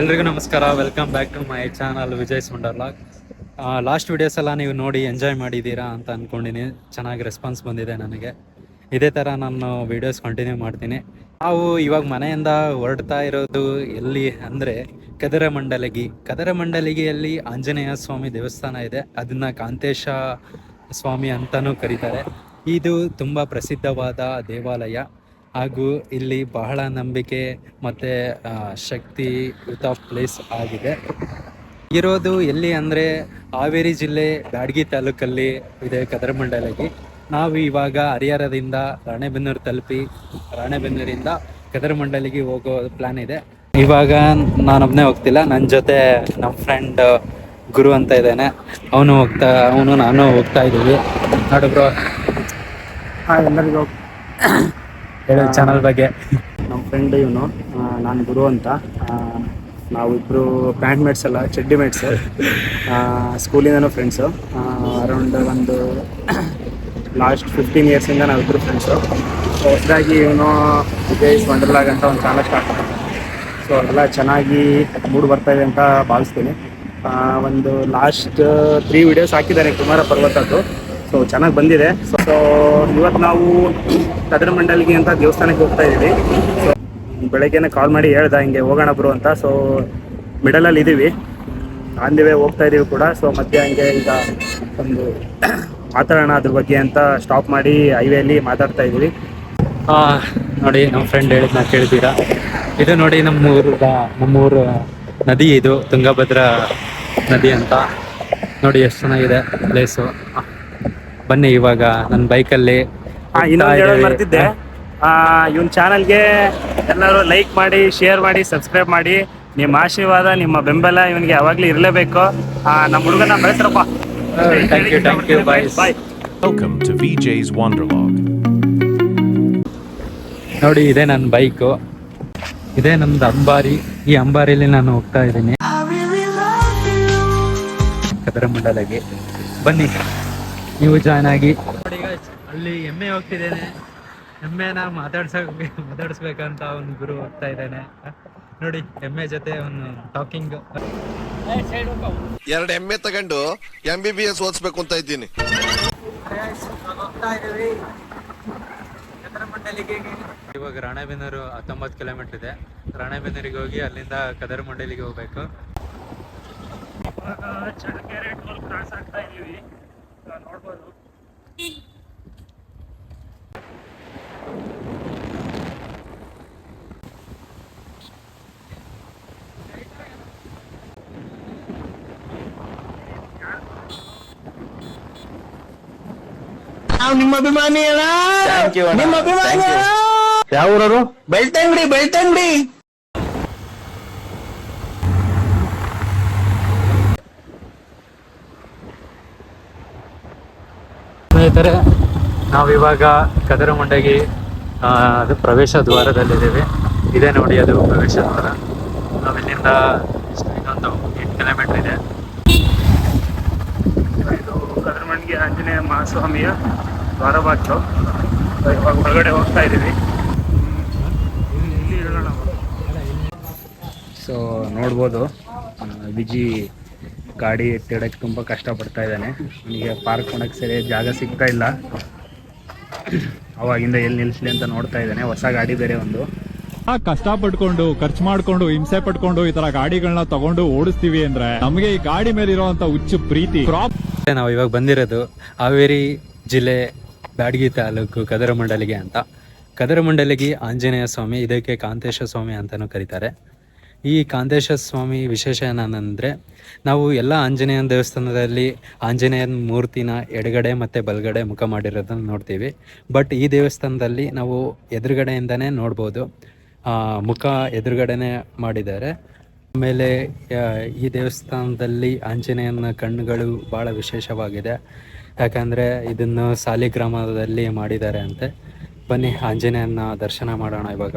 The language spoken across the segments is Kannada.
ಎಲ್ರಿಗೂ ನಮಸ್ಕಾರ. Welcome back to my channel Vijay ಸುಂಡರ್ಲಾಗ್ last videos ಎಲ್ಲ ನೀವು ನೋಡಿ ಎಂಜಾಯ್ ಮಾಡಿದ್ದೀರಾ ಅಂತ ಅಂದ್ಕೊಂಡಿನಿ ಚೆನ್ನಾಗಿ ರೆಸ್ಪಾನ್ಸ್ ಬಂದಿದೆ ನನಗೆ. ಇದೇ ಥರ ನಾನು ವಿಡಿಯೋಸ್ ಕಂಟಿನ್ಯೂ ಮಾಡ್ತೀನಿ. ನಾವು ಇವಾಗ ಮನೆಯಿಂದ ಹೊರಡ್ತಾ ಇರೋದು ಎಲ್ಲಿ ಅಂದರೆ ಕದರ ಕದರಮಂಡಲಗಿಯಲ್ಲಿ ಆಂಜನೇಯ ಸ್ವಾಮಿ ದೇವಸ್ಥಾನ ಇದೆ. ಅದನ್ನು ಕಾಂತೇಶ ಸ್ವಾಮಿ ಅಂತಲೂ ಕರೀತಾರೆ. ಇದು ತುಂಬ ಪ್ರಸಿದ್ಧವಾದ ದೇವಾಲಯ. ಹಾಗೂ ಇಲ್ಲಿ ಬಹಳ ನಂಬಿಕೆ ಮತ್ತು ಶಕ್ತಿಯುತ ಪ್ಲೇಸ್ ಆಗಿದೆ. ಇರೋದು ಎಲ್ಲಿ ಅಂದರೆ ಹಾವೇರಿ ಜಿಲ್ಲೆ ಬ್ಯಾಡಗಿ ತಾಲೂಕಲ್ಲಿ ಇದೆ ಕದರಮಂಡಲಗಿ ನಾವು ಇವಾಗ ಹರಿಹರದಿಂದ ರಾಣೆಬೆನ್ನೂರು ತಲುಪಿ ರಾಣೆಬೆನ್ನೂರಿಂದ ಕದರಮಂಡಲಿಗೆ ಹೋಗೋ ಪ್ಲ್ಯಾನ್ ಇದೆ. ಇವಾಗ ನಾನೊಬ್ಬನೇ ಹೋಗ್ತಿಲ್ಲ ನನ್ನ ಜೊತೆ ನಮ್ಮ ಫ್ರೆಂಡ್ ಗುರು ಅಂತ ಇದ್ದಾನೆ. ಅವನು ಹೋಗ್ತಾ, ಅವನು ನಾನು ಹೋಗ್ತಾ ಇದ್ದೀವಿ. ನೋಡು ಬ್ರೋ ಎಲ್ಲರಿಗೂ. ಹೇಳಿ ಚಾನಲ್ ಬಗ್ಗೆ. ನಮ್ಮ ಫ್ರೆಂಡ್ ಇವನು ನಾನು ಗುರು ಅಂತ. ನಾವಿಬ್ಬರು ನಾವಿಬ್ರು ಪ್ಯಾಂಟ್ ಮೇಟ್ಸ್ ಅಲ್ಲ ಚಡ್ಡಿ ಮೇಟ್ಸ್ ಸ್ಕೂಲಿಂದನೂ ಫ್ರೆಂಡ್ಸು ಅರೌಂಡ್ ಒಂದು ಲಾಸ್ಟ್ ಫಿಫ್ಟೀನ್ ಇಯರ್ಸಿಂದ ನಾವಿಬ್ರು ಫ್ರೆಂಡ್ಸು ಸೊ ಹೊಸದಾಗಿ ಇವನು ವಿಜಯ್ ವಂಡರ್ಲಾಗ್ ಅಂತ ಒಂದು ಚಾನಲ್ ಸ್ಟಾರ್ಟ್ ಮಾಡ್ತಾರೆ ಸೊ ಅದೆಲ್ಲ ಚೆನ್ನಾಗಿ ಮೂಡ್ ಬರ್ತಾ ಇದೆ ಅಂತ ಭಾವಿಸ್ತೀನಿ. ಒಂದು ಲಾಸ್ಟ್ ತ್ರೀ ವಿಡಿಯೋಸ್ ಹಾಕಿದ್ದಾರೆ ಕುಮಾರ ಪರ್ವತದ್ದು ಸೊ ಚೆನ್ನಾಗಿ ಬಂದಿದೆ. ಸೊ ಇವತ್ತು ನಾವು ಕದರ ಮಂಡಲಿಗೆ ಅಂತ ದೇವಸ್ಥಾನಕ್ಕೆ ಹೋಗ್ತಾ ಇದ್ದೀವಿ. ಸೊ ಬೆಳಗ್ಗೆನೆ ಕಾಲ್ ಮಾಡಿ ಹೇಳ್ದ, ಹಿಂಗೆ ಹೋಗೋಣ ಬ್ರೋ ಅಂತ. ಸೊ ಮಿಡಲಲ್ಲಿ ಇದ್ದೀವಿ ಆನ್ ದಿ ವೇ ಹೋಗ್ತಾ ಇದ್ದೀವಿ ಕೂಡ. ಸೊ ಮತ್ತೆ ಹಂಗೆ ಈಗ ಒಂದು ಮಾತಾಡೋಣ ಅದ್ರ ಬಗ್ಗೆ ಅಂತ ಸ್ಟಾಪ್ ಮಾಡಿ ಹೈವೇಲಿ ಮಾತಾಡ್ತಾ ಇದ್ದೀವಿ ನೋಡಿ, ನಮ್ಮ ಫ್ರೆಂಡ್ ಹೇಳಿದ್ನ ಕೇಳಿದ್ದೀರಾ? ಇದು ನೋಡಿ, ನಮ್ಮ ಊರು ನಮ್ಮೂರು ನದಿ ಇದು, ತುಂಗಭದ್ರಾ ನದಿ ಅಂತ. ನೋಡಿ, ಎಷ್ಟು ಚೆನ್ನಾಗಿದೆ ಪ್ಲೇಸು ಬನ್ನಿ ಇವಾಗ ನನ್ನ ಬೈಕಲ್ಲಿ ಇನ್ನೊಂದು ಹೇಳೋದು ಮರ್ತಿದ್ದೆ ಇವನ್ ಚಾನಲ್ಗೆ ಎಲ್ಲರೂ ಲೈಕ್ ಮಾಡಿ ಶೇರ್ ಮಾಡಿ ಸಬ್ಸ್ಕ್ರೈಬ್ ಮಾಡಿ. ನಿಮ್ಮ ಆಶೀರ್ವಾದ ನಿಮ್ಮ ಬೆಂಬಲ ಇವನಿಗೆ ಯಾವಾಗ್ಲೂ ಇರಲೇಬೇಕು. ನಮ್ಮ ಹುಡುಗನ ಬೆಳೆಸ್ರಪ್ಪ. Thank you thank you bye bye. ನೋಡಿ ಇದೆ ನನ್ನ ಬೈಕು ಇದೇ ನಮ್ದು ಅಂಬಾರಿ. ಈ ಅಂಬಾರಿಲಿ ನಾನು ಹೋಗ್ತಾ ಇದ್ದೀನಿ. ಕದರಮಂಡಲಗೆ ಬನ್ನಿ. ನೀವು ಜಾಯ್ನ್ ಆಗಿ. ಅಲ್ಲಿ ಎಮ್ಮೆ ಹೋಗ್ತಿದ್ದೇನೆ. ಎಮ್ಮೆನ ಮಾತಾಡ್ಸಕ್ ಮಾತಾಡಿಸ್ಬೇಕಂತ ಅವನು ಗುರು ಹೋಗ್ತಾ ಇದ್ದಾನೆ. ನೋಡಿ ಎಮ್ಮೆ ಜೊತೆ ಅವನು ಟಾಕಿಂಗ್ ಎರಡು ಎಮ್ಮೆ ತಗೊಂಡು ಎಂ ಬಿ ಬಿ ಎಸ್ ಓದಿಸ್ಬೇಕು ಅಂತ ಇದ್ದೀನಿ. ಇವಾಗ ರಾಣೆಬೆನ್ನೂರು ಹತ್ತೊಂಬತ್ತು ಕಿಲೋಮೀಟರ್ ಇದೆ. ರಾಣೆಬೆನ್ನೂರಿಗೆ ಹೋಗಿ ಅಲ್ಲಿಂದ ಕದರಮಂಡಲಿಗೆ ಹೋಗ್ಬೇಕು. ಚಳ್ಳಕೆರೆ ಟೋಲ್ ಕ್ರಾಸ್ ಆಗ್ತಾ ಇದೀವಿ. ನೋಡ್ಬೋದು. ನಿಮ್ಮ ಅಭಿಮಾನಿ ಅಣ್ಣ ನಿಮ್ಮ ಅಭಿಮಾನಿ ಯಾವ ಊರವರು ಬೆಳ್ತಂಗಡಿ ಬೆಳ್ತಂಗಡಿ ಸ್ನೇಹಿತರೆ ನಾವಿವಾಗ ಕದರಮುಂಡಗಿ ಅದು ಪ್ರವೇಶ ದ್ವಾರದಲ್ಲಿದ್ದೇವೆ. ಇದೇ ನೋಡಿ ಅದು ಪ್ರವೇಶ ದ್ವಾರ ನಾವಿಲ್ಲಿಂದ ಎಂಟು ಕಿಲೋಮೀಟರ್ ಇದೆ. ಇದು ಕದರಮಂಡಿಗೆ ಆಂಜನೇಯ ಮಹಾಸ್ವಾಮಿಯ ದ್ವಾರಬಾಗ್ಲು ಇವಾಗ ಹೊರಗಡೆ ಹೋಗ್ತಾ ಇದ್ದೀವಿ. ಸೊ ನೋಡ್ಬೋದು. ವಿಜಿ ಗಾಡಿ ಎತ್ತಿಡಕ್ಕೆ ತುಂಬ ಕಷ್ಟಪಡ್ತಾ ಇದ್ದಾನೆ. ಅವನಿಗೆ ಪಾರ್ಕ್ ಮಾಡೋಕ್ಕೆ ಸರಿಯಾಗಿ ಜಾಗ ಸಿಗ್ತಾ ಇಲ್ಲ. ಅವಾಗಿಂದ ಎಲ್ಲಿ ನಿಲ್ಸಲಿ ಅಂತ ನೋಡ್ತಾ ಇದ್ದಾನೆ. ಹೊಸ ಗಾಡಿ ಬೇರೆ ಒಂದು. ಆ ಕಷ್ಟ ಪಟ್ಕೊಂಡು ಖರ್ಚು ಮಾಡ್ಕೊಂಡು ಹಿಂಸೆ ಪಟ್ಕೊಂಡು ಈ ತರ ಗಾಡಿಗಳನ್ನ ತಗೊಂಡು ಓಡಿಸ್ತೀವಿ ಅಂದ್ರೆ ನಮಗೆ ಈ ಗಾಡಿ ಮೇಲೆ ಇರುವಂತ ಹುಚ್ಚು ಪ್ರೀತಿ. ಕ್ರಾಪ್ ನಾವು ಇವಾಗ ಬಂದಿರೋದು ಹಾವೇರಿ ಜಿಲ್ಲೆ ಬ್ಯಾಡಗಿ ತಾಲೂಕು ಕದರಮಂಡಲಿಗೆ ಅಂತ. ಕದರಮಂಡಲಿಗೆ ಆಂಜನೇಯ ಸ್ವಾಮಿ ಇದಕ್ಕೆ ಕಾಂತೇಶ ಸ್ವಾಮಿ ಅಂತಾನೂ ಕರೀತಾರೆ. ಈ ಕಾಂತೇಶ ಸ್ವಾಮಿ ವಿಶೇಷ ಏನಂದರೆ, ನಾವು ಎಲ್ಲ ಆಂಜನೇಯನ ದೇವಸ್ಥಾನದಲ್ಲಿ ಆಂಜನೇಯನ ಮೂರ್ತಿನ ಎಡಗಡೆ ಮತ್ತು ಬಲಗಡೆ ಮುಖ ಮಾಡಿರೋದನ್ನು ನೋಡ್ತೀವಿ. ಬಟ್ ಈ ದೇವಸ್ಥಾನದಲ್ಲಿ ನಾವು ಎದುರುಗಡೆಯಿಂದನೇ ನೋಡ್ಬೋದು. ಮುಖ ಎದುರುಗಡೆನೇ ಮಾಡಿದ್ದಾರೆ. ಆಮೇಲೆ ಈ ದೇವಸ್ಥಾನದಲ್ಲಿ ಆಂಜನೇಯನ ಕಣ್ಣುಗಳು ಭಾಳ ವಿಶೇಷವಾಗಿದೆ. ಯಾಕಂದರೆ ಇದನ್ನು ಸಾಲಿಗ್ರಾಮದಲ್ಲಿ ಮಾಡಿದ್ದಾರೆ ಅಂತೆ. ಬನ್ನಿ ಆಂಜನೇಯನ ದರ್ಶನ ಮಾಡೋಣ ಇವಾಗ.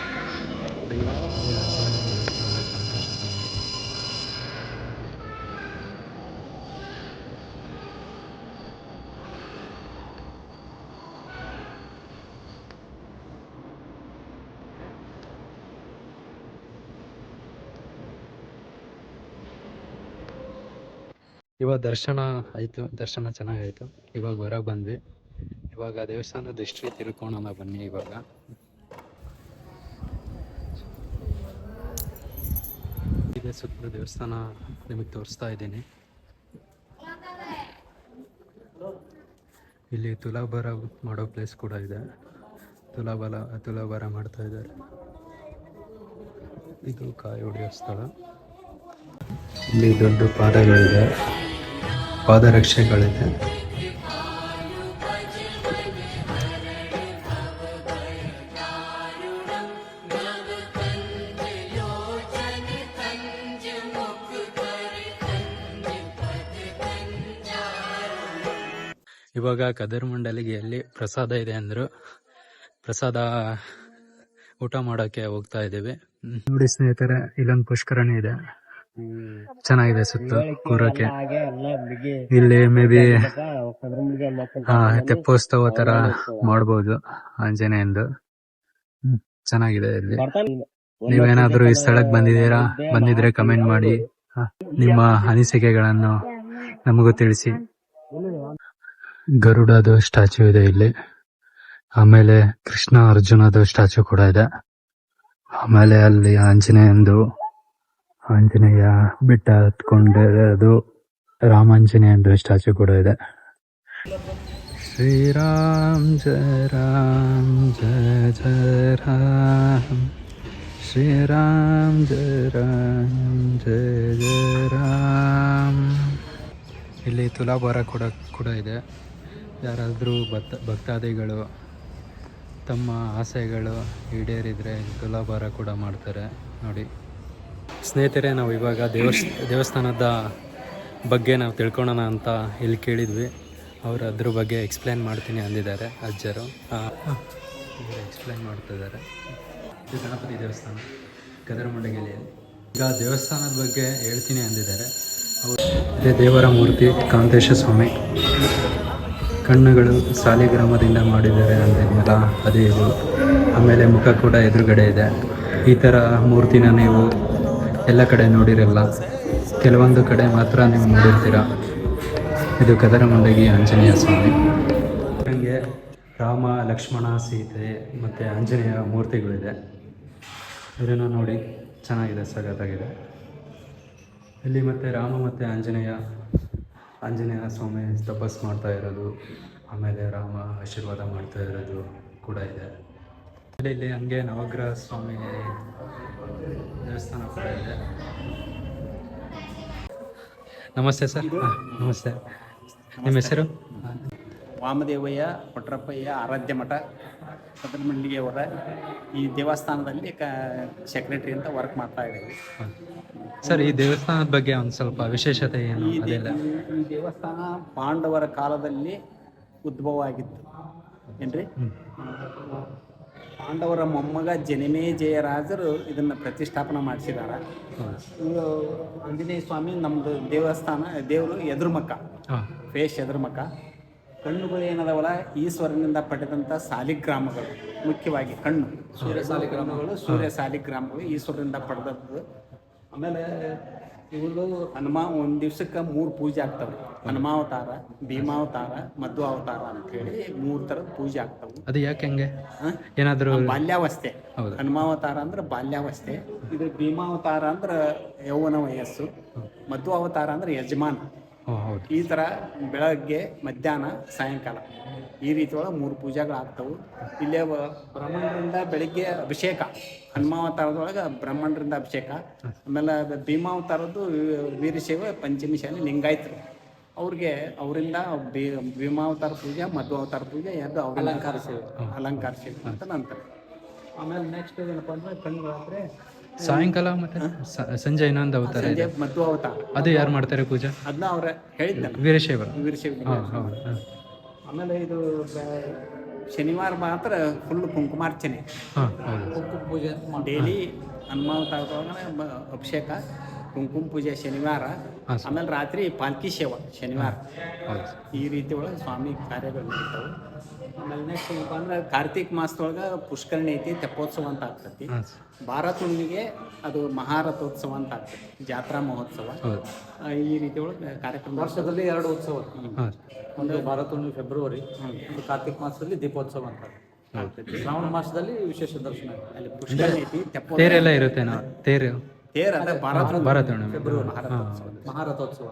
ಇವಾಗ ದರ್ಶನ ಆಯಿತು, ದರ್ಶನ ಚೆನ್ನಾಗಾಯಿತು. ಇವಾಗ ಹೊರಗೆ ಬಂದ್ವಿ. ಇವಾಗ ದೇವಸ್ಥಾನದ ಹಿಸ್ಟ್ರಿ ತಿಳ್ಕೊಳೋಣ ಬನ್ನಿ ಇವಾಗ. ಇದೆ ಸುತ್ತಲೂ ದೇವಸ್ಥಾನ ನಿಮಗೆ ತೋರಿಸ್ತಾ ಇದ್ದೀನಿ. ಇಲ್ಲಿ ತುಲಾಭಾರ ಮಾಡೋ ಪ್ಲೇಸ್ ಕೂಡ ಇದೆ. ತುಲಾಬಲ, ತುಲಾಭಾರ ಮಾಡ್ತಾ ಇದ್ದಾರೆ. ಇದು ಕಾಯಿ ಹೊಡೆಯೋ ಸ್ಥಳ. ಇಲ್ಲಿ ದೊಡ್ಡ ಪಾದಗಳಿದೆ. ಪಾದರಕ್ಷೆಗಳಿದೆ. ಇವಾಗ ಕದರ್ ಮಂಡಲಿಗೆಯಲ್ಲಿ ಪ್ರಸಾದ ಇದೆ ಅಂದ್ರು. ಪ್ರಸಾದ ಊಟ ಮಾಡೋಕೆ ಹೋಗ್ತಾ ಇದ್ದೀವಿ. ನೋಡಿ ಸ್ನೇಹಿತರೆ ಇಲ್ಲೊಂದು ಪುಷ್ಕರಣಿ ಇದೆ. ಚೆನ್ನಾಗಿದೆ ಸುತ್ತ ಕೂರಕ್ಕೆ ಇಲ್ಲಿ ಮೇ ಬಿ ತೆಪ್ಪೋತ್ಸವ ತರ ಮಾಡಬಹುದು ಆಂಜನೇಯಂದು ಹ್ಮ್, ಚೆನ್ನಾಗಿದೆ ಇಲ್ಲಿ. ನೀವೇನಾದ್ರೂ ಈ ಸ್ಥಳಕ್ಕೆ ಬಂದಿದ್ದೀರಾ? ಬಂದಿದ್ರೆ ಕಮೆಂಟ್ ಮಾಡಿ. ನಿಮ್ಮ ಅನಿಸಿಕೆಗಳನ್ನು ನಮಗೂ ತಿಳಿಸಿ. ಗರುಡದು ಸ್ಟ್ಯಾಚು ಇದೆ ಇಲ್ಲಿ. ಆಮೇಲೆ ಕೃಷ್ಣ ಅರ್ಜುನದು ಸ್ಟ್ಯಾಚು ಕೂಡ ಇದೆ. ಆಮೇಲೆ ಅಲ್ಲಿ ಆಂಜನೇಯಂದು ಆಂಜನೇಯ ಬೆಟ್ಟ ಹತ್ಕೊಂಡಿರೋದು ಅಂತ ಸ್ಟ್ಯಾಚು ಕೂಡ ಇದೆ. ಶ್ರೀರಾಮ್ ಜಯ ರಾಮ್, ಜಯ ಜಯ ರಾಮ್. ಶ್ರೀರಾಮ್ ಜಯ ರಾಮ್, ಜಯ ಜಯ ರಾಮ್. ಇಲ್ಲಿ ತುಲಾಭಾರ ಕೂಡ ಕೂಡ ಇದೆ. ಯಾರಾದರೂ ಭಕ್ತ, ಭಕ್ತಾದಿಗಳು ತಮ್ಮ ಆಸೆಗಳು ಈಡೇರಿದರೆ ತುಲಾಭಾರ ಕೂಡ ಮಾಡ್ತಾರೆ. ನೋಡಿ. ಸ್ನೇಹಿತರೆ, ನಾವು ಇವಾಗ ದೇವಸ್, ದೇವಸ್ಥಾನದ ಬಗ್ಗೆ ನಾವು ತಿಳ್ಕೊಳೋಣ ಅಂತ ಇಲ್ಲಿ ಕೇಳಿದ್ವಿ. ಅವರು ಅದ್ರ ಬಗ್ಗೆ ಎಕ್ಸ್ಪ್ಲೇನ್ ಮಾಡ್ತೀನಿ ಅಂದಿದ್ದಾರೆ ಅಜ್ಜರು. ಎಕ್ಸ್ಪ್ಲೇನ್ ಮಾಡ್ತಿದ್ದಾರೆ ಇದು ಗಣಪತಿ ದೇವಸ್ಥಾನ ಕದರಮಂಡಗಿಲಿಯಲ್ಲಿ ಈಗ ದೇವಸ್ಥಾನದ ಬಗ್ಗೆ ಹೇಳ್ತೀನಿ ಅಂದಿದ್ದಾರೆ. ಅವರು ಇದೇ ದೇವರ ಮೂರ್ತಿ ಕಾಂತೇಶ ಸ್ವಾಮಿ. ಕಣ್ಣುಗಳು ಸಾಲಿಗ್ರಾಮದಿಂದ ಮಾಡಿದ್ದಾರೆ ಅಂದಿದ್ನಲ್ಲ ಅದೇ ಇದು. ಆಮೇಲೆ ಮುಖ ಕೂಡ ಎದುರುಗಡೆ ಇದೆ. ಈ ಥರ ಮೂರ್ತಿನ ನೀವು ಎಲ್ಲ ಕಡೆ ನೋಡಿರಲ್ಲ. ಕೆಲವೊಂದು ಕಡೆ ಮಾತ್ರ ನೀವು ನೋಡಿರ್ತೀರ. ಇದು ಕದರಮಂಡಗಿ ಆಂಜನೇಯ ಸ್ವಾಮಿ. ನನಗೆ ರಾಮ, ಲಕ್ಷ್ಮಣ, ಸೀತೆ ಮತ್ತು ಆಂಜನೇಯ ಮೂರ್ತಿಗಳಿದೆ. ಇದನ್ನು ನೋಡಿ ಚೆನ್ನಾಗಿದೆ ಸಖತ್ತಾಗಿದೆ ಇಲ್ಲಿ ಮತ್ತೆ ರಾಮ ಮತ್ತು ಆಂಜನೇಯ ಆಂಜನೇಯ ಸ್ವಾಮಿ ತಪಸ್ ಮಾಡ್ತಾ ಇರೋದು. ಆಮೇಲೆ ರಾಮ ಆಶೀರ್ವಾದ ಮಾಡ್ತಾ ಇರೋದು ಕೂಡ ಇದೆ. ಇಲ್ಲಿ ಹಂಗೆ ನವಗ್ರಹ ಸ್ವಾಮಿ ದೇವಸ್ಥಾನ ಕೂಡ ಇದೆ. ನಮಸ್ತೆ ಸರ್. ನಮಸ್ತೆ. ನಿಮ್ಮ ಹೆಸರು? ವಾಮದೇವಯ್ಯ ಕೊಟ್ರಪ್ಪಯ್ಯ ಆರಾಧ್ಯ ಮಠ ಕದರಮಂಡಿಗೆಯವರ ಈ ದೇವಸ್ಥಾನದಲ್ಲಿ ಕ ಸೆಕ್ರೆಟರಿ ಅಂತ ವರ್ಕ್ ಮಾಡ್ತಾ ಇದ್ದೀವಿ. ಸರ್ ಈ ದೇವಸ್ಥಾನದ ಬಗ್ಗೆ ಒಂದು ಸ್ವಲ್ಪ ವಿಶೇಷತೆ ಏನು? ಈ ದೇ- ಅದೆಲ್ಲ ಈ ದೇವಸ್ಥಾನ ಪಾಂಡವರ ಕಾಲದಲ್ಲಿ ಉದ್ಭವ ಆಗಿತ್ತು ಏನ್ರಿ ಪಾಂಡವರ ಮೊಮ್ಮಗ ಜನಮೇ ಜಯರಾಜರು ಇದನ್ನು ಪ್ರತಿಷ್ಠಾಪನೆ ಮಾಡಿಸಿದಾರ. ಇವ್ರು ಆಂಜನೇಯ ಸ್ವಾಮಿ ನಮ್ಮದು ದೇವಸ್ಥಾನ ದೇವರು ಎದುರುಮಕ್ಕ ಫೇಶ್ ಫೇಸ್ ಎದುರುಮಕ ಕಣ್ಣುಗಳು ಏನದವಲ್ಲ ಈಶ್ವರನಿಂದ ಪಡೆದಂಥ ಸಾಲಿಗ್ರಾಮಗಳು ಮುಖ್ಯವಾಗಿ ಕಣ್ಣು. ಸೂರ್ಯ ಸಾಲಿಗ್ರಾಮಗಳು ಸೂರ್ಯ ಸಾಲಿಗ್ರಾಮಗಳು ಈಶ್ವರನಿಂದ ಪಡೆದದ್ದು. ಆಮೇಲೆ ಇವುಗಳು ಹನುಮ ಒಂದ್ ದಿವ್ಸಕ್ಕೆ ಮೂರು ಪೂಜೆ ಆಗ್ತಾವ್ರಿ. ಹನುಮಾವತಾರ ಭೀಮಾವತಾರ ಮಧ್ವ ಅವತಾರ ಅಂತ ಹೇಳಿ ಮೂರು ತರ ಪೂಜೆ ಆಗ್ತಾವ. ಅದು ಯಾಕೆ ಹಂಗೆ? ಏನಾದ್ರು ಬಾಲ್ಯಾವಸ್ಥೆ. ಹನುಮಾವತಾರ ಅಂದ್ರೆ ಬಾಲ್ಯಾವಸ್ಥೆ. ಇದು ಭೀಮಾವತಾರ ಅಂದ್ರೆ ಯೌವನ ವಯಸ್ಸು. ಮಧ್ವ ಅವತಾರ ಅಂದ್ರೆ ಯಜಮಾನ. ಈ ಥರ ಬೆಳಗ್ಗೆ ಮಧ್ಯಾಹ್ನ ಸಾಯಂಕಾಲ. ಈ ರೀತಿ ಒಳಗೆ ಮೂರು ಪೂಜೆಗಳು ಆಗ್ತವೆ ಇಲ್ಲೇ ಬ್ರಹ್ಮಣರಿಂದ ಬೆಳಿಗ್ಗೆ ಅಭಿಷೇಕ. ಹನುಮಾವತಾರದೊಳಗೆ ಬ್ರಹ್ಮಣರಿಂದ ಅಭಿಷೇಕ. ಆಮೇಲೆ ಭೀಮಾವತಾರದ್ದು ವೀರಶೈವ ಪಂಚಮಿ ಶಾಲೆ ಲಿಂಗಾಯತರು. ಅವ್ರಿಗೆ ಅವರಿಂದ ಭೀಮಾವತಾರ ಪೂಜೆ ಮಧ್ವಾವತಾರ ಪೂಜೆ ಎರಡು ಅವ್ರ ಅಲಂಕಾರ ಸೇವೆ. ಅಲಂಕಾರ ಸೇವೆ ಅಂತ ನಂತರ. ಆಮೇಲೆ ನೆಕ್ಸ್ಟ್ ಏನಪ್ಪ ಅಂದ್ರೆ ಕಣ್ಣುಗಳಾದ್ರೆ ಸಾಯಂಕಾಲ ಮತ್ತೆ ಸಂಜೆ ಇನ್ನೊಂದು ಅವತಾರ ಇದೆ. ಮಧ್ವ ಅವತಾರ. ಅದು ಯಾರು ಮಾಡ್ತಾರೆ ಪೂಜೆ? ಅದನ್ನ ಅವ್ರ ಹೇಳಿದ್ದ ವೀರಶೈವ. ವೀರಶೈವ. ಆಮೇಲೆ ಇದು ಶನಿವಾರ ಮಾತ್ರ ಫುಲ್ ಕುಂಕುಮಾರ್ಚನೆ. ಕುಂಕುಮ ಪೂಜೆ ಡೈಲಿ ಹನುಮಾನ್ ಬ- ಅಭಿಷೇಕ. ಕುಂಕುಮ ಪೂಜೆ ಶನಿವಾರ ಆಮೇಲೆ ರಾತ್ರಿ ಪಾಲ್ಕಿ ಸೇವಾ ಶನಿವಾರ. ಹೌದು ಈ ರೀತಿ ಒಳಗೆ ಸ್ವಾಮಿ ಕಾರ್ಯಗಳು ನಡೀತಾವೆ. ಆಮೇಲೆ ನೆಕ್ಸ್ಟ್ ಏನಪ್ಪ ಅಂದ್ರೆ ಕಾರ್ತಿಕ್ ಮಾಸದೊಳಗೆ ಪುಷ್ಕರಣಿ ಐತಿ ತೆಪ್ಪೋತ್ಸವ ಅಂತ ಆಗ್ತೈತಿ. ಭಾರತ ಹುಣ್ಣಿಗೆ ಅದು ಮಹಾರಥೋತ್ಸವ ಅಂತ ಆಗ್ತೈತಿ ಜಾತ್ರಾ ಮಹೋತ್ಸವ. ಹೌದು ಈ ರೀತಿ ಒಳಗೆ ಕಾರ್ಯಕ್ರಮ ವರ್ಷದಲ್ಲಿ ಎರಡು ಉತ್ಸವ. ಒಂದು ಭಾರತ ಹುಣ್ಣಿಮೆ ಫೆಬ್ರವರಿ ಒಂದು ಕಾರ್ತಿಕ ಮಾಸದಲ್ಲಿ ದೀಪೋತ್ಸವ ಅಂತ ಆಗ್ತೈತಿ. ಶ್ರಾವಣ ಮಾಸದಲ್ಲಿ ವಿಶೇಷ ದರ್ಶನ. ಅಲ್ಲಿ ಪುಷ್ಕರಣಿ ಐತಿ ತೆಪ್ಪೋತ್ಸವ. ತೇರೆಲ್ಲ ಇರುತ್ತೆ ತೇರು. ತೇರ್ ಅಂದ್ರೆ ಭಾರತ. ಭಾರತ ಮಹಾರಥೋತ್ಸವ.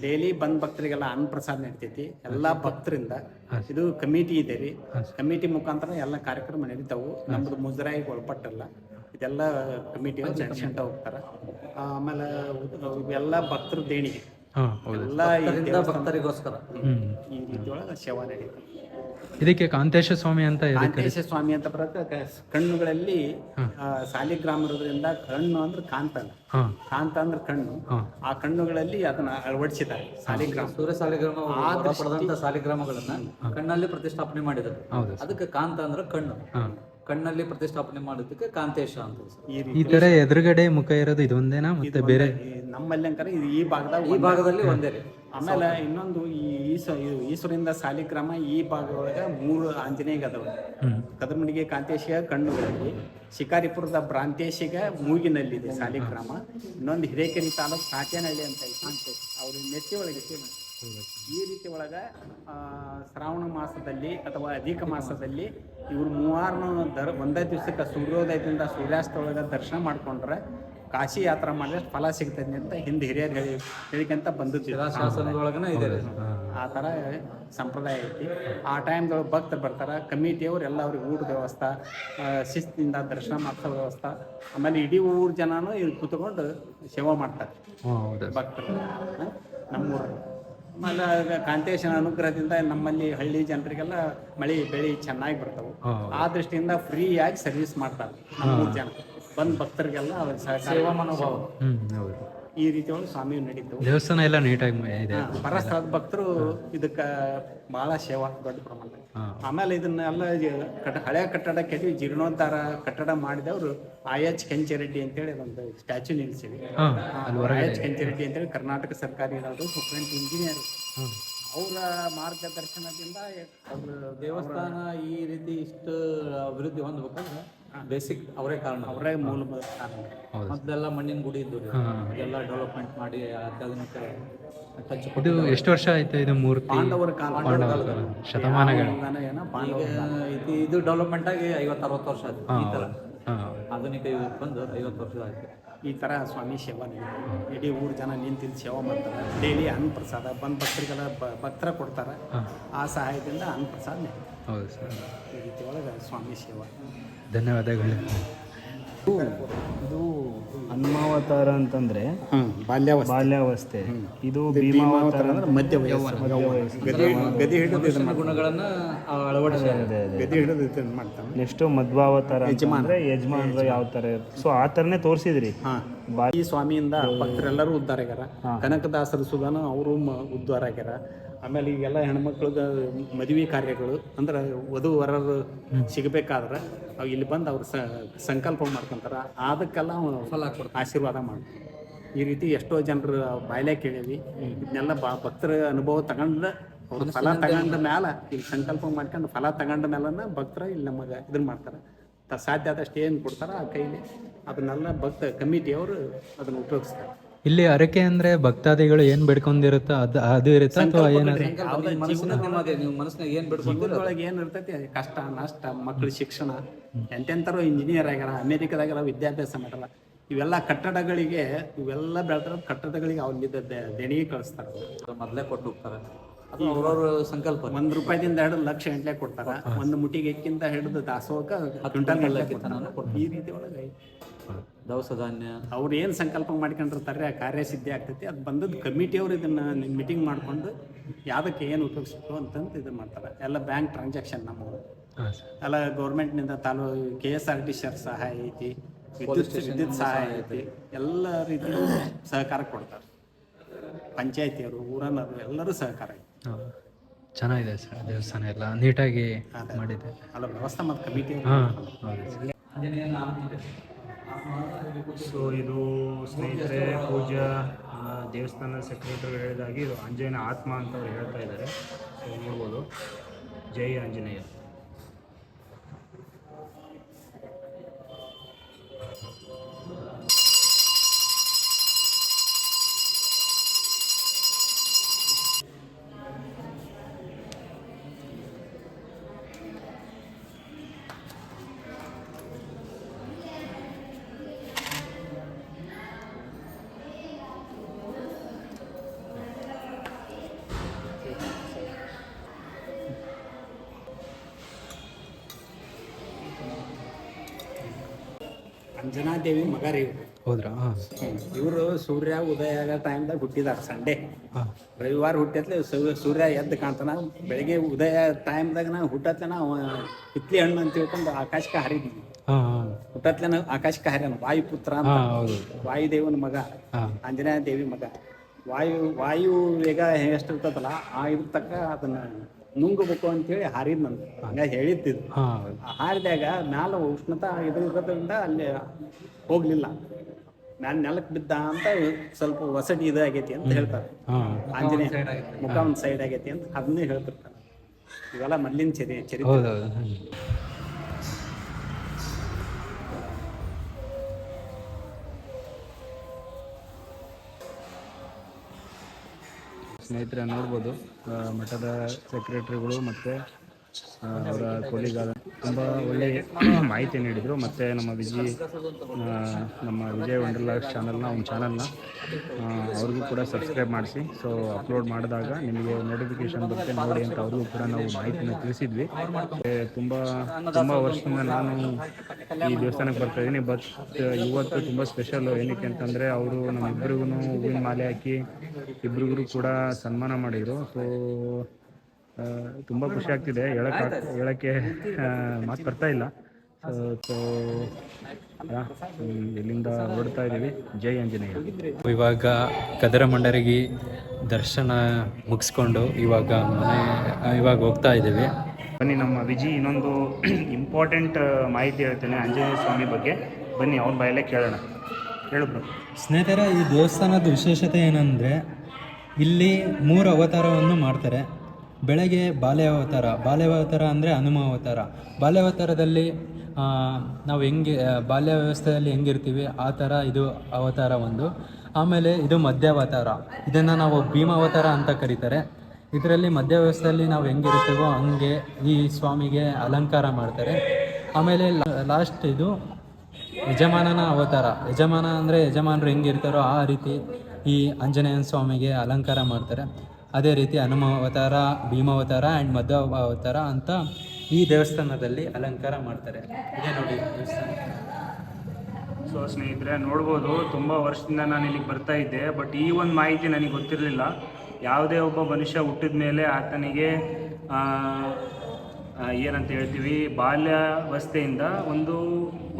ಡೈಲಿ ಬಂದ್ ಭಕ್ತರಿಗೆಲ್ಲ ಅನ್ನ ಪ್ರಸಾದ ನಡೀತೈತಿ. ಎಲ್ಲಾ ಭಕ್ತರಿಂದ ಇದು ಕಮಿಟಿ ಇದೆ ರೀ. ಕಮಿಟಿ ಮುಖಾಂತರ ಎಲ್ಲ ಕಾರ್ಯಕ್ರಮ ನಡೀತಾವು. ನಮ್ದು ಮುಜರಾಯಿಗೆ ಒಳಪಟ್ಟಲ್ಲ. ಇದೆಲ್ಲ ಕಮಿಟಿ ನಡ್ಸ್ಕೊಂತ ಹೋಗ್ತಾರ. ಆಮೇಲೆ ಇವೆಲ್ಲ ಭಕ್ತರ ದೇಣಿಗೆ. ಎಲ್ಲ ಭಕ್ತರಿಗೋಸ್ಕರ. ಈ ರೀತಿ ಒಳಗೆ ಸೇವಾ ನಡೀತದೆ ಇದಕ್ಕೆ ಕಾಂತೇಶ ಸ್ವಾಮಿ ಅಂತ ಇದಕ್ಕೆ ಕಾಂತೇಶ ಸ್ವಾಮಿ ಅಂತ ಬರುತ್ತೆ. ಕ- ಕಣ್ಣುಗಳಲ್ಲಿ ಆ, ಸಾಲಿಗ್ರಾಮ ಇರೋದ್ರಿಂದ ಕಣ್ಣು ಅಂದ್ರೆ ಕಾಂತ ಹಾಂ. ಕಾಂತ ಅಂದ್ರೆ ಕಣ್ಣು. ಆ ಕಣ್ಣುಗಳಲ್ಲಿ ಅದನ್ನ ಅಳವಡಿಸಿದ್ದಾರೆ ಸಾಲಿಗ್ರಾಮ. ಸೂರ್ಯ ಸಾಲಿಗ್ರಾಮ ಪಡೆದಂತ ಸಾಲಿಗ್ರಾಮಗಳನ್ನ ಕಣ್ಣಲ್ಲಿ ಪ್ರತಿಷ್ಠಾಪನೆ ಮಾಡಿದರು ಹೌದು. ಅದಕ್ಕೆ ಕಾಂತ ಅಂದ್ರೆ ಕಣ್ಣು. ಕಣ್ಣಲ್ಲಿ ಪ್ರತಿಷ್ಠಾಪನೆ ಮಾಡೋದಕ್ಕೆ ಕಾಂತೇಶ ಅಂತ ಹೆಸರು. ಈ ಈ ತರ ಎದುರುಗಡೆ ಮುಖ ಇರೋದು ಇದೊಂದೇನಾ ಮತ್ತೆ ಬೇರೆ ಈ ನಮ್ಮಲ್ಲಿ ಅಂಕರ ಇದು ಈ ಭಾಗದಾಗ ಈ ಭಾಗದಲ್ಲಿ ಒಂದೇ ರೀ. ಆಮೇಲೆ ಇನ್ನೊಂದು ಈ ಈಸ ಈಶ್ವರಿಂದ ಸಾಲಿಗ್ರಾಮ ಈ ಭಾಗದೊಳಗ ಮೂರು ಆಂಜನೇಯ ಅದಾವ. ಕದಮಡಿಗೆ ಕಾಂತೇಶಿಗ ಕಣ್ಣುಗಳಲ್ಲಿ. ಶಿಕಾರಿಪುರದ ಭ್ರಾಂತೇಶಿಗ ಮೂಗಿನಲ್ಲಿದೆ ಸಾಲಿಗ್ರಾಮ. ಇನ್ನೊಂದು ಹಿರೇಕೆರೆ ತಾಲೂಕು ಕಾಟೇನಹಳ್ಳಿ ಅಂತ ಕಾಂತೇಶ್ ಅವ್ರ ನೆತ್ತಿ ಒಳಗೆ ಈ ರೀತಿ ಒಳಗ ಆ, ಶ್ರಾವಣ ಮಾಸದಲ್ಲಿ ಅಥವಾ ಅಧಿಕ ಮಾಸದಲ್ಲಿ ಇವ್ರು ಮೂವಾರನ ದರ್ ಒಂದೇ ದಿವಸಕ್ಕೆ ಸೂರ್ಯೋದಯದಿಂದ ಸೂರ್ಯಾಸ್ತ ಒಳಗೆ ದರ್ಶನ ಮಾಡ್ಕೊಂಡ್ರೆ ಕಾಶಿ ಯಾತ್ರಾ ಮಾಡಿದ್ರೆ ಫಲ ಸಿಗ್ತದೆ ಅಂತ ಹಿಂದೆ ಹಿರಿಯರು ಹೇಳಿ ಹೇಳಿಕಂತ ಬಂದಿದ್ದು ಶಾಸನದೊಳಗನ ಇದೆ. ಆ ಥರ ಸಂಪ್ರದಾಯ ಐತಿ. ಆ ಟೈಮ್ದೊಳಗೆ ಭಕ್ತರು ಬರ್ತಾರೆ. ಕಮಿಟಿಯವ್ರು ಎಲ್ಲ ಅವ್ರಿಗೆ ಊಟದ ವ್ಯವಸ್ಥೆ ಶಿಸ್ತಿನಿಂದ ದರ್ಶನ ಮಾಡ್ಸೋ ವ್ಯವಸ್ಥೆ. ಆಮೇಲೆ ಇಡೀ ಊರು ಜನನು ಇಲ್ಲಿ ಕೂತ್ಕೊಂಡು ಸೇವಾ ಮಾಡ್ತಾರೆ. ಭಕ್ತರು? ನಮ್ಮೂರು ಆಮೇಲೆ ಕಾಂತೇಶನ ಅನುಗ್ರಹದಿಂದ ನಮ್ಮಲ್ಲಿ ಹಳ್ಳಿ ಜನರಿಗೆಲ್ಲ ಮಳೆ ಬೆಳೆ ಚೆನ್ನಾಗಿ ಬರ್ತಾವೆ. ಆ ದೃಷ್ಟಿಯಿಂದ ಫ್ರೀ ಆಗಿ ಸರ್ವಿಸ್ ಮಾಡ್ತಾರೆ ನಮ್ಮ ಜನ. ಬಂದ್ ಭಕ್ತರಿಗೆಲ್ಲ ಅವ್ರ ಸೇವಾ ಮನೋಭಾವ. ಈ ರೀತಿ ಒಂದು ಸ್ವಾಮಿ ನಡೀತು. ದೇವಸ್ಥಾನ ಎಲ್ಲ ನೀಟಾಗಿ ಇದೆ. ಭಕ್ತರು ಇದಕ್ಕ ಬಹಳ ಸೇವಾ ದೊಡ್ಡ ಪ್ರಮಾಣ ಆಮೇಲೆ ಇದನ್ನೆಲ್ಲ ಕಟ್ಟ ಹಳೆ ಕಟ್ಟಡ ಕೆಡವಿ ಜೀರ್ಣೋದ್ಧಾರ ಕಟ್ಟಡ ಮಾಡಿದವರು ಆಯ್ ಎಚ್ ಅಂತ ಅಂತೇಳಿ ಒಂದು ಸ್ಟ್ಯಾಚ್ಯೂ ನಿಲ್ಸಿವಿ. ಐ ಎಚ್ ಕೆಂಚರೆಡ್ಡಿ ಅಂತೇಳಿ ಕರ್ನಾಟಕ ಸರ್ಕಾರಿ ಇರೋದು ಸುಪ್ರೀಂ ಇಂಜಿನಿಯರ್ ಅವರ ಮಾರ್ಗದರ್ಶನದಿಂದ ಅವರು ದೇವಸ್ಥಾನ ಈ ರೀತಿ ಇಷ್ಟು ಅಭಿವೃದ್ಧಿ ಹೊಂದ್ಬೇಕಂದ್ರೆ ಬೇಸಿಕ್ ಅವರೇ ಕಾರಣ. ಅವರೇ ಮೂಲ ಕಾರಣ. ಮೊದಲೆಲ್ಲ ಮಣ್ಣಿನ ಗುಡಿ ಇದ್ದು. ಎಲ್ಲ ಡೆವಲಪ್ಮೆಂಟ್ ಮಾಡಿ ಅತ್ಯಾಧುನಿಕ ಟಚ್ ಇದು ಎಷ್ಟು ವರ್ಷ ಆಯ್ತು ಇದು ಮೂರ್ತಿ? ಪಾಂಡವರ ಕಾಲ. ಪಾಂಡವರ ಶತಮಾನಗಳು. ಇದು ಇದು ಡೆವಲಪ್ಮೆಂಟ್ ಆಗಿ ಐವತ್ತು ಅರವತ್ತು ವರ್ಷ ಆಯ್ತು. ಈ ತರ. ಆಧುನಿಕ ಯುಗಕ್ಕೆ ಬಂದು ಐವತ್ತು ವರ್ಷ ಆಯ್ತು. ಈ ತರ ಸ್ವಾಮಿ ಸೇವಾ ಇಡೀ ಊರು ಜನ ನಿಂತಿದ್ದು ಸೇವಾ ಮಾಡ್ತಾರೆ. ಡೈಲಿ ಅನ್ನ ಪ್ರಸಾದ ಬಂದ ಭಕ್ತರಿಗೆಲ್ಲ ಬ- ಭಕ್ತರ ಕೊಡ್ತಾರೆ. ಆ ಸಹಾಯದಿಂದ ಅನ್ನ ಪ್ರಸಾದ ನಡೀತದೆ ಹೌದು ಸರ್. ಈ ರೀತಿ ಒಳಗೆ ಸ್ವಾಮಿ ಸೇವಾ. ಧನ್ಯವಾದಗಳು. ಇದು ಹನುಮಾವತಾರ ಅಂತಂದ್ರೆ ಬಾಲ್ಯಾವಸ್ಥೆ. ಬಾಲ್ಯಾವಸ್ಥೆ. ಇದು ಭೀಮಾವತಾರ ಅಂದ್ರೆ ಮಧ್ಯ ಗದಿ ಹಿಡಿದು. ಗುಣಗಳನ್ನ ನೆಕ್ಸ್ಟ್ ಮಧ್ವಾವತಾರ ಅಂದ್ರೆ ಯಜಮಾನ್ರ ಯಾವ ತರ ಸೊ ಆ ತರನೇ ತೋರಿಸಿದ್ರಿ. ಬಾಲಿ ಈ ಸ್ವಾಮಿಯಿಂದ ಭಕ್ತರೆಲ್ಲರೂ ಉದ್ಧಾರ ಆಗ್ಯಾರ. ಕನಕದಾಸರ ಸುಧಾನ ಅವರು ಉದ್ಧಾರ ಆಗ್ಯಾರ. ಆಮೇಲೆ ಈಗೆಲ್ಲ ಹೆಣ್ಮಕ್ಳದ್ದು ಮದುವೆ ಕಾರ್ಯಗಳು ಅಂದ್ರೆ ವಧು ವರರು ಸಿಗಬೇಕಾದ್ರೆ ಅವ್ ಇಲ್ಲಿ ಬಂದು ಅವ್ರು ಸ ಸಂಕಲ್ಪ ಮಾಡ್ಕೊಂತಾರ. ಅದಕ್ಕೆಲ್ಲ ಫಲ ಆಶೀರ್ವಾದ ಮಾಡ್ತಾರೆ. ಈ ರೀತಿ ಎಷ್ಟೋ ಜನರು ಬಾಯ್ಲೆ ಕೇಳೀವಿ ಇದನ್ನೆಲ್ಲ ಬಾ ಭಕ್ತರ ಅನುಭವ ತಗೊಂಡ ಅವ್ರ ಫಲ ತಗೊಂಡ ಮೇಲೆ ಇಲ್ಲಿ ಸಂಕಲ್ಪ ಮಾಡ್ಕೊಂಡು ಫಲ ತಗೊಂಡ ಮೇಲನ ಭಕ್ತರ ಇಲ್ಲಿ ನಮಗೆ ಇದನ್ನ ಮಾಡ್ತಾರೆ. ತ ಸಾಧ್ಯ ಆದಷ್ಟು ಏನು ಕೊಡ್ತಾರ ಆ ಕೈಲಿ ಅದನ್ನೆಲ್ಲ ಭಕ್ತ ಕಮಿಟಿಯವರು ಅದನ್ನು ಉಪಯೋಗಿಸ್ತಾರೆ. ಇಲ್ಲಿ ಹರಕೆ ಅಂದ್ರೆ ಭಕ್ತಾದಿಗಳು ಏನ್ ಬೇಡ್ಕೊಂಡಿರುತ್ತೋ ಅದು ಅದು ಇರುತ್ತಾ ಅಥವಾ ಏನಾದ್ರು? ನೀವು ಮನಸ್ಸಿನಾಗ ಏನ್ ಏನು ಇರ್ತೈತಿ? ಕಷ್ಟ ನಷ್ಟ ಮಕ್ಕಳ ಶಿಕ್ಷಣ ಎಂತೆಂತರೋ ಇಂಜಿನಿಯರ್ ಆಗ್ಯಾರ ಅಮೇರಿಕದಾಗೆಲ್ಲ ವಿದ್ಯಾಭ್ಯಾಸ ಮಾಡಲ್ಲ ಇವೆಲ್ಲ ಕಟ್ಟಡಗಳಿಗೆ ಇವೆಲ್ಲ ಬೆಳೆದ್ರ ಕಟ್ಟಡಗಳಿಗೆ ಅವ್ರಿಗೆ ದೇಣಿಗೆ ಕಳಿಸ್ತಾರೆ. ಮೊದಲೇ ಕೊಟ್ಟು ಹೋಗ್ತಾರ. ಅದು ಅವ್ರವ್ರ ಸಂಕಲ್ಪ. ಒಂದ್ ರೂಪಾಯಿದಿಂದ ಹಿಡಿದು ಲಕ್ಷ ಗಂಟ್ಲೆ ಕೊಡ್ತಾರ. ಒಂದು ಮುಟ್ಟಿಗೆ ಎಕ್ಕಿಂತ ಹಿಡಿದು ದಾಸೋಹಕ್ಕೆ ಕ್ವಿಂಟಲ್ ಗಂಟ್ಲೆ ಈ ರೀತಿ ಒಳಗೆ. ದವಸ ಧಾನ್ಯ ಅವ್ರು ಏನು ಸಂಕಲ್ಪ ಮಾಡ್ಕೊಂಡಿರ್ತಾರೆ ಆ ಕಾರ್ಯ ಸಿದ್ಧಿ ಆಗ್ತೈತಿ. ಅದು ಬಂದದ್ದು ಕಮಿಟಿಯವರು ಇದನ್ನ ಮೀಟಿಂಗ್ ಮಾಡ್ಕೊಂಡು ಯಾವುದಕ್ಕೆ ಏನು ಉಪಯೋಗಿಸ್ಬೇಕು ಅಂತಂದು ಇದು ಮಾಡ್ತಾರೆ. ಎಲ್ಲ ಬ್ಯಾಂಕ್ ಟ್ರಾನ್ಸಾಕ್ಷನ್ ನಮ್ಮವು. ಹಾ ಸರ್. ಎಲ್ಲ ಗೌರ್ಮೆಂಟ್ನಿಂದ ತಾಲೂ K S R T sir ಸಹಾಯ ಐತಿ ವಿದ್ಯುತ್ ವಿದ್ಯುತ್ ಸಹಾಯ ಐತಿ. ಎಲ್ಲ ರೀತಿಯ ಸಹಕಾರ ಕೊಡ್ತಾರೆ. ಪಂಚಾಯತಿಯವರು ಊರನ್ನರು ಎಲ್ಲರೂ ಸಹಕಾರ ಐತಿ. ಹಾಂ. ಚೆನ್ನಾಗಿದೆ ಸರ್ ದೇವಸ್ಥಾನ ಎಲ್ಲ. ನೀಟಾಗಿ ಮಾಡಿದೆ ಅಲ್ಲ ವ್ಯವಸ್ಥೆ ಮತ್ತು ಕಮಿಟಿ ಹಾಂ. ಹೌದು ಸರ್. ಸೊ ಇದು ಸ್ನೇಹಿತರೆ, ಪೂಜಾ ದೇವಸ್ಥಾನದ ಸೆಕ್ರೆಟರಿ ಹೇಳಿದಾಗಿ ಇದು ಆಂಜನೇಯ ಆತ್ಮ ಅಂತ ಅವ್ರು ಹೇಳ್ತಾ ಇದ್ದಾರೆ. ಸೊ ನೋಡ್ಬೋದು. ಜೈ ಆಂಜನೇಯ. ಅಂಜನಾ ದೇವಿ ಮಗ ರೀ ಇವರು ಹೌದ್ರಾ ಇವರು ಸೂರ್ಯ ಉದಯ ಆಗೋ ಟೈಮ್ದಾಗ ಹುಟ್ಟಿದಾರ ಸಂಡೇ. ರವಿವಾರ ಹುಟ್ಟತ್ಲೆ ಸೂರ್ಯ ಎದ್ದು ಕಾಣ್ತಾನ. ಬೆಳಿಗ್ಗೆ ಉದಯ ಟೈಮ್ದಾಗ ನಾವು ಹುಟ್ಟತ್ಲೆನ ನಾ ಕಿತ್ಲಿ ಹಣ್ಣು ಅಂತ ತಿಳ್ಕೊಂಡು ಆಕಾಶಕ್ಕೆ ಹಾರಿದ್ವಿ. ಹುಟ್ಟತ್ಲೆ ಹುಟ್ಟತ್ಲೆನ ಆಕಾಶಕ್ಕೆ ಹಾರ್ಯಾನ. ವಾಯುಪುತ್ರ ಅಂತ. ವಾಯುದೇವನ ಮಗ. ಆಂಜನೇಯ ದೇವಿ ಮಗ. ವಾಯು ವಾಯು ವೇಗ ಎಷ್ಟಿರ್ತದಲ್ಲ ಆ ಇರ್ತಕ್ಕ ತಕ್ಕ ಅದನ್ನ ನುಂಗಬೇಕು ಅಂತೇಳಿ ಹಾರಿದ್ ನಂದು ಹಂಗ ಹೇಳಿದ್ದಿದ್ದು ಹಾಂ. ಹೌದು ಆ ಹಾರಿದಾಗ ಮ್ಯಾಲ ಉಷ್ಣತಾ ಇದ್ರಿಂದ ಇರೋದ್ರಿಂದ ಅಲ್ಲಿ ಹೋಗ್ಲಿಲ್ಲ. ಮ್ಯಾಲ ನೆಲಕ್ ಬಿದ್ದ ಅಂತ ಸ್ವಲ್ಪ ವಸಡಿ ಇದು ಆಗೈತಿ ಅಂತ ಹೇಳ್ತಾರೆ. ಆಂಜನೇಯ ಮುಖ ಒಂದು ಸೈಡ್ ಆಗೈತಿ ಅಂತ ಅದನ್ನೇ ಹೇಳ್ತಿರ್ತಾರೆ. ಇವೆಲ್ಲ ಮೊದ್ಲಿನ ಚರಿ ಚರಿತ್ರೆ. ಸ್ನೇಹಿತರೆ ನೋಡ್ಬೋದು. ಮಠದ ಸೆಕ್ರೆಟರಿಗಳು ಮತ್ತು ಅವರ ಕೊಲಿಗಾದ ತುಂಬ ಒಳ್ಳೆ ಮಾಹಿತಿ ನೀಡಿದರು. ಮತ್ತು ನಮ್ಮ ವಿಜಿ ನಮ್ಮ ವಿಜಯ್ ವಂಡರ್ಲಾ ಚಾನಲ್ನ ಒಂದು ಚಾನಲ್ನ ಅವ್ರಿಗೂ ಕೂಡ ಸಬ್ಸ್ಕ್ರೈಬ್ ಮಾಡಿಸಿ. ಸೊ ಅಪ್ಲೋಡ್ ಮಾಡಿದಾಗ ನಿಮಗೆ ನೋಟಿಫಿಕೇಶನ್ ಬರುತ್ತೆ ನೋಡಿ ಅಂತ ಅವ್ರಿಗೂ ಕೂಡ ನಾವು ಮಾಹಿತಿನ ತಿಳಿಸಿದ್ವಿ. ತುಂಬ ತುಂಬ ವರ್ಷದಿಂದ ನಾನು ಈ ದೇವಸ್ಥಾನಕ್ಕೆ ಬರ್ತಾ ಇದ್ದೀನಿ. ಬಟ್ ಇವತ್ತು ತುಂಬ ಸ್ಪೆಷಲ್ ಏನಕ್ಕೆ ಅಂತಂದರೆ ಅವರು ನಮ್ಮಿಬ್ಬರಿಗೂ ಹೂವಿನ ಮಾಲೆ ಹಾಕಿ ಇಬ್ರಿಗೂ ಕೂಡ ಸನ್ಮಾನ ಮಾಡಿದರು. ಸೊ ತುಂಬ ಖುಷಿ ಆಗ್ತಿದೆ. ಹೇಳಕ್ ಹೇಳಕ್ಕೆ ಮಾತು ಬರ್ತಾ ಇಲ್ಲ. ಸೊ ಇಲ್ಲಿಂದ ಹೊರಡ್ತಾ ಇದ್ದೀವಿ. ಜೈ ಆಂಜನೇಯ. ಇವಾಗ ಕದರ ಮಂಡರಿಗೆ ದರ್ಶನ ಮುಗಿಸ್ಕೊಂಡು ಇವಾಗ ಮನೆ ಇವಾಗ ಹೋಗ್ತಾ ಇದ್ದೀವಿ. ಬನ್ನಿ ನಮ್ಮ ವಿಜಿ ಇನ್ನೊಂದು ಇಂಪಾರ್ಟೆಂಟ್ ಮಾಹಿತಿ ಹೇಳ್ತೇನೆ ಆಂಜನೇಯ ಸ್ವಾಮಿ ಬಗ್ಗೆ. ಬನ್ನಿ ಅವ್ನ ಬಾಯಲ್ಲೇ ಕೇಳೋಣ. ಹೇಳಬ್ರು ಸ್ನೇಹಿತರೆ ಈ ದೇವಸ್ಥಾನದ ವಿಶೇಷತೆ ಏನಂದರೆ ಇಲ್ಲಿ ಮೂರು ಅವತಾರವನ್ನು ಮಾಡ್ತಾರೆ. ಬೆಳಗ್ಗೆ ಬಾಲ್ಯಾವತಾರ ಬಾಲ್ಯಾವತಾರ ಅಂದರೆ ಹನುಮಾವತಾರ ಅವತಾರ ಬಾಲ್ಯ ಅವತಾರದಲ್ಲಿ ನಾವು ಹೆಂಗೆ ಬಾಲ್ಯ ವ್ಯವಸ್ಥೆಯಲ್ಲಿ ಹೆಂಗಿರ್ತೀವಿ, ಆ ಥರ ಇದು ಅವತಾರ ಒಂದು. ಆಮೇಲೆ ಇದು ಮಧ್ಯಾವತಾರ. ಇದನ್ನು ನಾವು ಭೀಮಾವತಾರ ಅಂತ ಕರೀತಾರೆ. ಇದರಲ್ಲಿ ಮಧ್ಯ ವ್ಯವಸ್ಥೆಯಲ್ಲಿ ನಾವು ಹೆಂಗಿರ್ತೀವೋ ಹಂಗೆ ಈ ಸ್ವಾಮಿಗೆ ಅಲಂಕಾರ ಮಾಡ್ತಾರೆ. ಆಮೇಲೆ ಲಾಸ್ಟ್ ಇದು ಯಜಮಾನನ ಅವತಾರ. ಯಜಮಾನ ಅಂದರೆ ಯಜಮಾನರು ಹೆಂಗಿರ್ತಾರೋ ಆ ರೀತಿ ಈ ಆಂಜನೇಯನ ಸ್ವಾಮಿಗೆ ಅಲಂಕಾರ ಮಾಡ್ತಾರೆ. ಅದೇ ರೀತಿ ಹನುಮ ಅವತಾರ ಭೀಮಾವತಾರ ಆ್ಯಂಡ್ ಮಧ್ವ ಅವತಾರ ಅಂತ ಈ ದೇವಸ್ಥಾನದಲ್ಲಿ ಅಲಂಕಾರ ಮಾಡ್ತಾರೆ. ಇದೇ ನೋಡಿ ದೇವಸ್ಥಾನ. ಸೊ ಸ್ನೇಹಿತರೆ, ನೋಡ್ಬೋದು ತುಂಬ ವರ್ಷದಿಂದ ನಾನು ಇಲ್ಲಿಗೆ ಬರ್ತಾ ಇದ್ದೆ ಬಟ್ ಈ ಒಂದು ಮಾಹಿತಿ ನನಗೆ ಗೊತ್ತಿರಲಿಲ್ಲ. ಯಾವುದೇ ಒಬ್ಬ ಮನುಷ್ಯ ಹುಟ್ಟಿದ ಮೇಲೆ ಆತನಿಗೆ ಏನಂತ ಹೇಳ್ತೀವಿ, ಬಾಲ್ಯಾವಸ್ಥೆಯಿಂದ ಒಂದು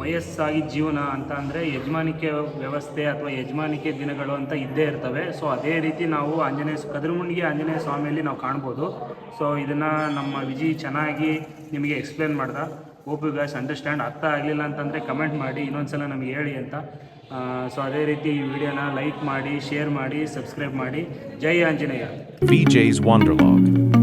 ವಯಸ್ಸಾಗಿ ಜೀವನ ಅಂತ ಅಂದರೆ ಯಜಮಾನಿಕೆ ವ್ಯವಸ್ಥೆ ಅಥವಾ ಯಜಮಾನಿಕೆ ದಿನಗಳು ಅಂತ ಇದ್ದೇ ಇರ್ತವೆ. ಸೊ ಅದೇ ರೀತಿ ನಾವು ಆಂಜನೇಯ ಕದ್ರಮುಂಡಿಗೆ ಆಂಜನೇಯ ಸ್ವಾಮಿಯಲ್ಲಿ ನಾವು ಕಾಣ್ಬೋದು. ಸೊ ಇದನ್ನು ನಮ್ಮ ವಿಜಿ ಚೆನ್ನಾಗಿ ನಿಮಗೆ ಎಕ್ಸ್ಪ್ಲೇನ್ ಮಾಡ್ದ. ಹೋಪ್ ಯು ಗೈಸ್ ಅಂಡರ್ಸ್ಟ್ಯಾಂಡ್ ಅರ್ಥ ಆಗಲಿಲ್ಲ ಅಂತಂದರೆ ಕಮೆಂಟ್ ಮಾಡಿ ಇನ್ನೊಂದು ಸಲ ನಮಗೆ ಹೇಳಿ ಅಂತ. ಸೊ ಅದೇ ರೀತಿ ಈ ವಿಡಿಯೋನ ಲೈಕ್ ಮಾಡಿ ಶೇರ್ ಮಾಡಿ ಸಬ್ಸ್ಕ್ರೈಬ್ ಮಾಡಿ. ಜೈ ಆಂಜನೇಯ. ವಿಜೇಸ್ Wonderlog.